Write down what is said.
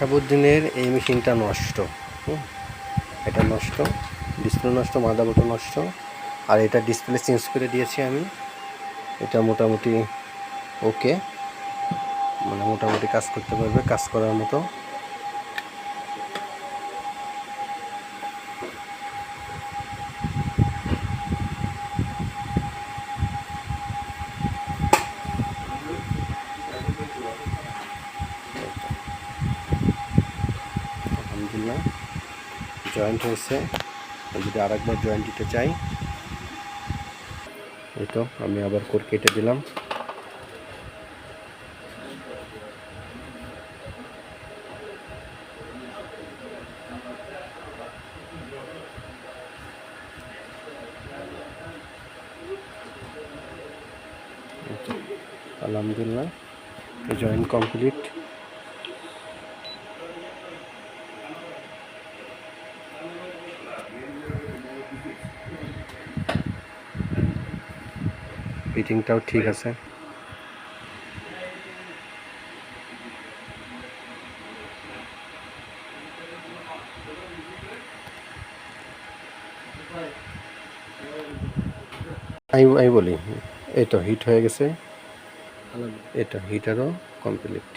সাবুদ্দিনের এই মেশিনটা নষ্ট। এটা নষ্ট, ডিসপ্লে নষ্ট মাদাবোর্ডও নষ্ট। আর এটা ডিসপ্লে চেঞ্জ করে দিয়েছি আমি। এটা মোটামুটি ওকে। মানে মোটামুটি কাজ করতে পারবে, কাজ করার মতো। আলহামদুলিল্লাহ জয়েন্ট হয়েছে। যদি আরেকবার জয়েন্ট দিতে চাই, এই তো আমি আবার কোর কেটে দিলাম। আলহামদুলিল্লাহ জয়েন্ট কমপ্লিট ফিটিংটাও ঠিক আছে। আমি আমি বলি তো হিট হয়ে গেছে। এটা হিটারও কমপ্লিট